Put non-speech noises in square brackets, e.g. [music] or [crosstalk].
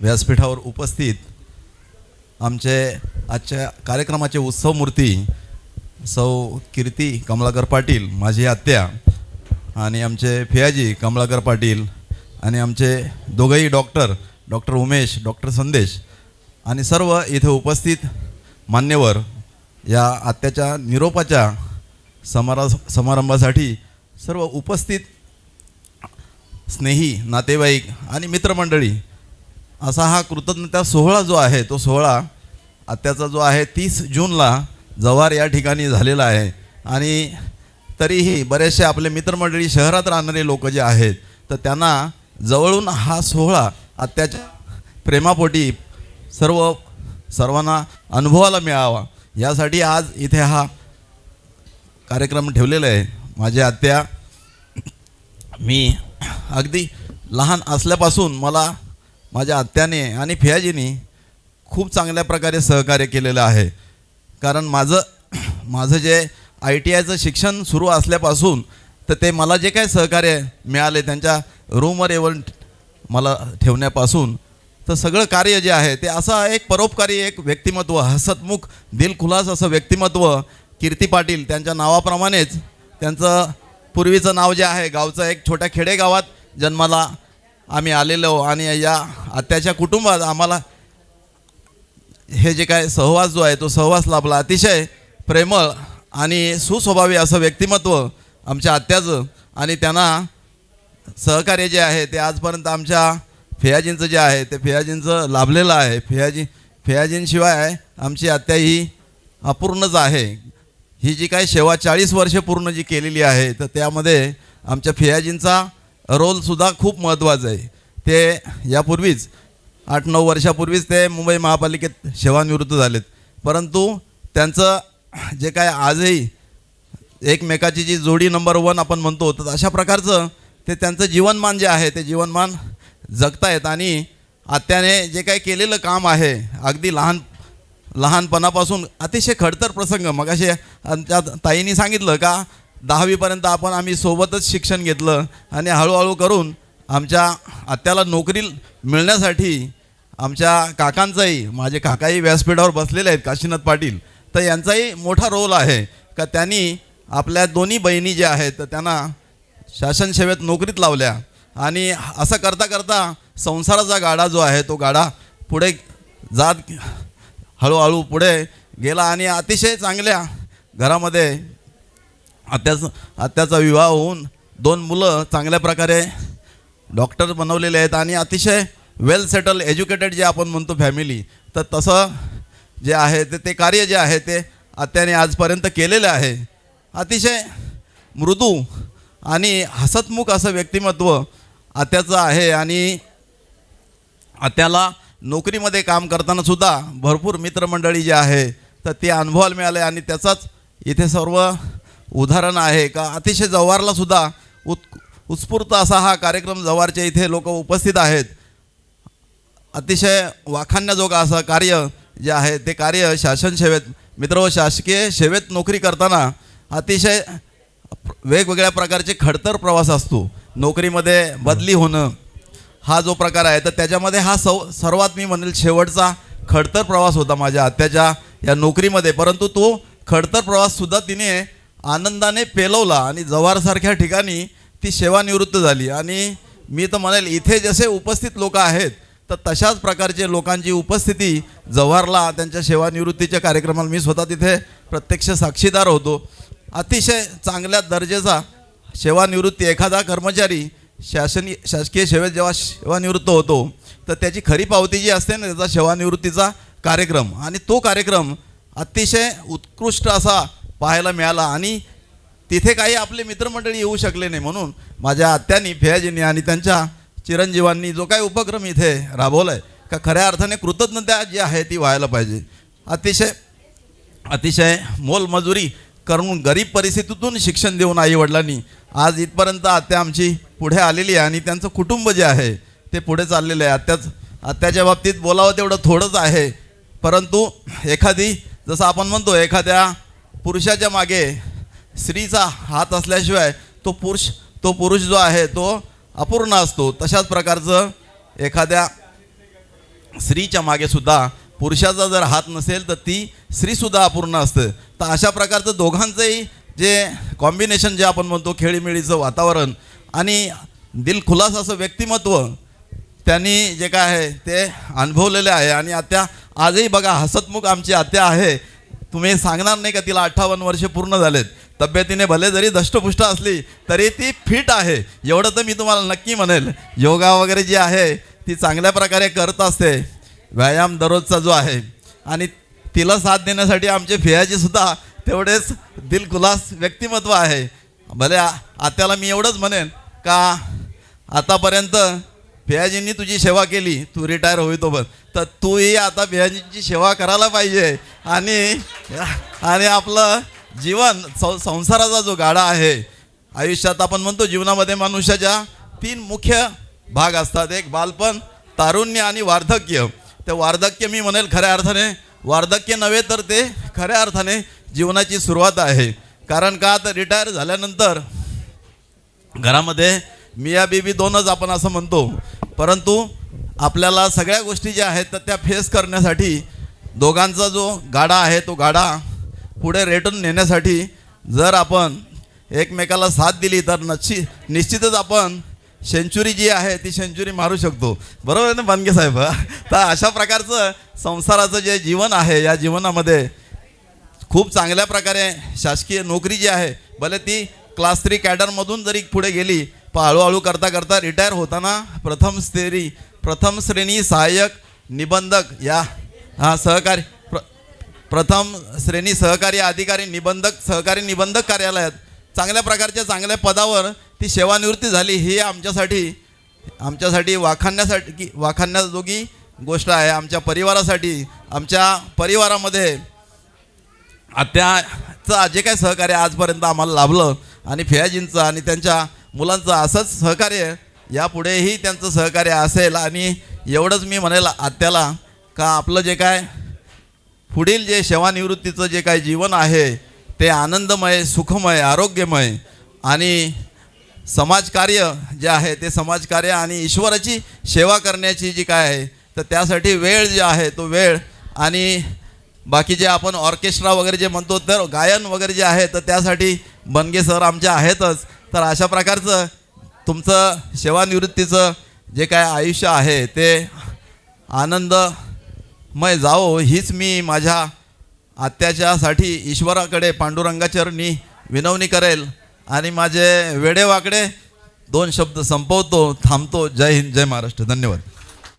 व्यासपीठावर उपस्थित आमचे आजच्या कार्यक्रमाचे उत्सव मूर्ती सौ कीर्ती कमलाकर पाटील माझी आत्या आणि आमचे फियाजी कमलाकर पाटील आणि आमचे दोघंही डॉक्टर डॉक्टर उमेश डॉक्टर संदेश आणि सर्व इथे उपस्थित मान्यवर या आत्याच्या निरोपाच्या समारा समारंभासाठी सर्व उपस्थित स्नेही नातेवाईक आणि मित्रमंडळी असा हा कृतज्ञता सोहळा जो आहे तो सोहळा आत्याचा जो आहे तीस जूनला जव्हार या ठिकाणी झालेला आहे. आणि तरीही बरेचसे आपले मित्रमंडळी शहरात राहणारे लोक जे आहेत तर त्यांना जवळून हा सोहळा आत्याच्या प्रेमापोटी सर्व सर्वांना अनुभवाला मिळावा. यासाठी आज इथे हा कार्यक्रम ठेवलेला आहे. माझ्या आत्या मी अगदी लहान असल्यापासून मला माझ्या आत्याने आणि फियाजीने खूप चांगल्या प्रकारे सहकार्य केलेलं आहे. कारण माझं [clears throat] माझं जे आय टी आयचं शिक्षण सुरू असल्यापासून तर ते मला जे काय सहकार्य मिळाले त्यांच्या रूमवर येऊन मला ठेवण्यापासून तर सगळं कार्य जे आहे ते असं एक परोपकारी एक व्यक्तिमत्व हसतमुख दिलखुलास असं व्यक्तिमत्व कीर्ती पाटील त्यांच्या नावाप्रमाणेच त्यांचं पूर्वीचं नाव जे आहे गावचं एक छोट्या खेडेगावात जन्माला आम्ही आलेलो आणि या आत्याच्या कुटुंबात आम्हाला हे जे काय सहवास जो आहे तो सहवास लाभला. अतिशय प्रेमळ आणि सुस्वभावी असं व्यक्तिमत्व आमच्या आत्याचं आणि त्यांना सहकार्य जे आहे ते आजपर्यंत आमच्या फियाजींचं जे आहे ते फियाजींचं लाभलेलं आहे. फियाजी फियाजींशिवाय आमची आत्या ही अपूर्णच आहे. ही जी काही सेवा चाळीस वर्षे पूर्ण जी केलेली आहे तर त्यामध्ये आमच्या फियाजींचा रोलसुद्धा खूप महत्त्वाचं आहे. ते यापूर्वीच आठ नऊ वर्षापूर्वीच ते मुंबई महापालिकेत सेवानिवृत्त झालेत. परंतु त्यांचं जे काय आजही एकमेकाची जी जोडी नंबर वन आपण म्हणतो तर अशा प्रकारचं ते त्यांचं जीवनमान जे आहे ते जीवनमान जगतायत आणि आत्याने जे काही केलेलं काम आहे अगदी लहान लहानपणापासून अतिशय खडतर प्रसंग. मग असे त्या ताईंनी सांगितलं का दहावीपर्यंत आपण आम्ही सोबतच शिक्षण घेतलं आणि हळूहळू करून आमच्या आत्याला नोकरी मिळण्यासाठी आमच्या काकांचाही माझे काकाही व्यासपीठावर बसलेले आहेत काशीनाथ पाटील. तर यांचाही मोठा रोल आहे. का त्यांनी आपल्या दोन्ही बहिणी ज्या आहेत तर त्यांना शासन सेवेत नोकरीत लावल्या. आणि असं करता करता संसाराचा गाडा जो आहे तो गाडा पुढे जात हळूहळू पुढे गेला आणि अतिशय चांगल्या घरामध्ये आत्याचं आत्याचा विवाह होऊन दोन मुलं चांगल्या प्रकारे डॉक्टर बनवलेले आहेत आणि अतिशय वेल सेटल एज्युकेटेड जे आपण म्हणतो फॅमिली तर तसं जे आहे ते ते कार्य जे आहे ते आत्याने आजपर्यंत केलेलं आहे. अतिशय मृदू आणि हसतमुख असं व्यक्तिमत्व आत्याचं आहे आणि आत्याला नोकरीमध्ये काम करताना सुद्धा भरपूर मित्रमंडळी जे आहे तर ते अनुभवायला मिळाले आणि त्याचाच इथे सर्व उदाहरण आहे का? अतिशय जव्हारला सुद्धा उत् उत्स्फूर्त असा हा कार्यक्रम जव्हारच्या इथे लोक उपस्थित आहेत. अतिशय वाखाण्याजोगा असं कार्य जे आहे ते कार्य शासन सेवेत मित्र व शासकीय सेवेत नोकरी करताना अतिशय वेगवेगळ्या प्रकारचे खडतर प्रवास असतो. नोकरीमध्ये बदली होणं हा जो प्रकार आहे तर त्याच्यामध्ये हा सौ सर्वात मी म्हणेल शेवटचा खडतर प्रवास होता माझ्या आत्याच्या या नोकरीमध्ये. परंतु तो खडतर प्रवाससुद्धा तिने आनंदाने पेलवला आणि जव्हारसारख्या ठिकाणी ती सेवानिवृत्त झाली. आणि मी तर म्हणेल इथे जसे उपस्थित लोक आहेत तर तशाच प्रकारचे लोकांची उपस्थिती जव्हारला त्यांच्या सेवानिवृत्तीच्या कार्यक्रमाला मी स्वतः तिथे प्रत्यक्ष साक्षीदार होतो. अतिशय चांगल्या दर्जेचा सेवानिवृत्ती एखादा कर्मचारी शासनी शासकीय सेवेत जेव्हा सेवानिवृत्त होतो तर त्याची खरी पावती जी असते ना त्याचा सेवानिवृत्तीचा कार्यक्रम. आणि तो कार्यक्रम अतिशय उत्कृष्ट असा पाहायला मिळाला. आणि तिथे काही आपले मित्रमंडळी येऊ शकले नाही म्हणून माझ्या आत्यानी फयाजींनी आणि त्यांच्या चिरंजीवांनी जो काही उपक्रम इथे राबवला आहे का खऱ्या अर्थाने कृतज्ञता जी आहे ती व्हायला पाहिजे. अतिशय अतिशय मोलमजुरी करून गरीब परिस्थितीतून शिक्षण देऊन आईवडिलांनी आज इथपर्यंत आत्या आमची पुढे आलेली आहे आणि त्यांचं कुटुंब जे आहे ते पुढे चाललेलं आहे. आत्याच आत्याच्या बाबतीत बोलावं तेवढं थोडंच आहे. परंतु एखादी जसं आपण म्हणतो एखाद्या पुरुषाच्या मागे स्त्रीचा हात असल्याशिवाय तो पुरुष तो पुरुष जो आहे तो अपूर्ण असतो. तशाच प्रकारचं एखाद्या स्त्रीच्या मागे सुद्धा पुरुषाचा जर हात नसेल तर ती स्त्रीसुद्धा अपूर्ण असतं. तर अशा प्रकारचं दोघांचंही जे कॉम्बिनेशन जे आपण म्हणतो खेळीमेळीचं वातावरण आणि दिलखुलास असं व्यक्तिमत्व त्यांनी जे काय आहे ते अनुभवलेले आहे. आणि आत्या आजही बघा हसतमुख आमची आत्या आहे. तुम्ही सांगणार नाही का तिला अठ्ठावन्न वर्षे पूर्ण झालेत? तब्येतीने भले जरी दष्टपुष्ट असली तरी ती फिट आहे. एवढं तर मी तुम्हाला नक्की म्हणेल. योगा वगैरे जी आहे ती चांगल्या प्रकारे करत असते. व्यायाम दररोजचा जो आहे. आणि तिला साथ देण्यासाठी आमचे फियाजीसुद्धा तेवढेच दिलखुलास व्यक्तिमत्व आहे. भले आत्याला मी एवढंच म्हणेन का आतापर्यंत फियाजींनी तुझी सेवा केली तू रिटायर होईतोबत तर तूही आता फियाजींची सेवा करायला पाहिजे. आणि [laughs] आणि आपलं जीवन सं संसाराचा जो गाडा आहे आयुष्यात आपण म्हणतो जीवनामध्ये मनुष्याच्या तीन मुख्य भाग असतात. एक बालपण तारुण्य आणि वार्धक्य. ते वार्धक्य मी म्हणेल खऱ्या अर्थाने. वार्धक्य नव्हे तर ते खऱ्या अर्थाने जीवनाची सुरुवात आहे. कारण का? तर रिटायर झाल्यानंतर घरामध्ये मिया बीबी दोनच आपण असं म्हणतो. परंतु आपल्याला सगळ्या गोष्टी ज्या आहेत तर त्या फेस करण्यासाठी दोघांचा जो गाडा आहे तो गाडा पुढे रेटून नेण्यासाठी जर आपण एकमेकाला साथ दिली तर नक्की निश्चितच आपण सेंचुरी जी आहे ती सेंचुरी मारू शकतो. बरोबर आहे ना बनगे साहेब? तर अशा प्रकारचं संसाराचं जे जीवन आहे या जीवनामध्ये खूप चांगल्या प्रकारे शासकीय नोकरी जी आहे भले ती क्लास थ्री कॅडरमधून जरी पुढे गेली पण हळूहळू करता करता रिटायर होताना प्रथम श्रेणी प्रथम श्रेणी सहाय्यक निबंधक या हा सहकारी. प्र प्रथम श्रेणी सहकारी अधिकारी निबंधक सहकारी निबंधक कार्यालयात चांगल्या प्रकारच्या चांगल्या पदावर ती सेवानिवृत्ती झाली. ही आमच्यासाठी आमच्यासाठी वाखाणण्यासाठी की वाखाणण्याजोगी गोष्ट आहे. आमच्या परिवारासाठी आमच्या परिवारामध्ये आत्याचं जे काय सहकार्य आजपर्यंत आम्हाला लाभलं आणि फियाजींचं आणि त्यांच्या मुलांचं असंच सहकार्य यापुढेही त्यांचं सहकार्य असेल. आणि एवढंच मी म्हणेल आत्याला का आपलं जे काय पुढील जे सेवानिवृत्तीचं जे काय जीवन आहे ते आनंदमय सुखमय आरोग्यमय आणि समाजकार्य जे आहे ते समाजकार्य आणि ईश्वराची सेवा करण्याची जी काय आहे तर त्यासाठी वेळ जे आहे तो वेळ आणि बाकी जे आपण ऑर्केस्ट्रा वगैरे जे म्हणतो तर गायन वगैरे जे आहे तर त्यासाठी बनगे सर आमचे आहेतच. तर अशा प्रकारचं तुमचं सेवानिवृत्तीचं जे काय आयुष्य आहे ते आनंद आनंदमय जावो हीच मी माझ्या आत्याच्यासाठी ईश्वराकडे पांडुरंगाचरणी विनवणी करेल. आणि माझे वेडेवाकडे दोन शब्द संपवतो थांबतो. जय हिंद जय महाराष्ट्र. धन्यवाद.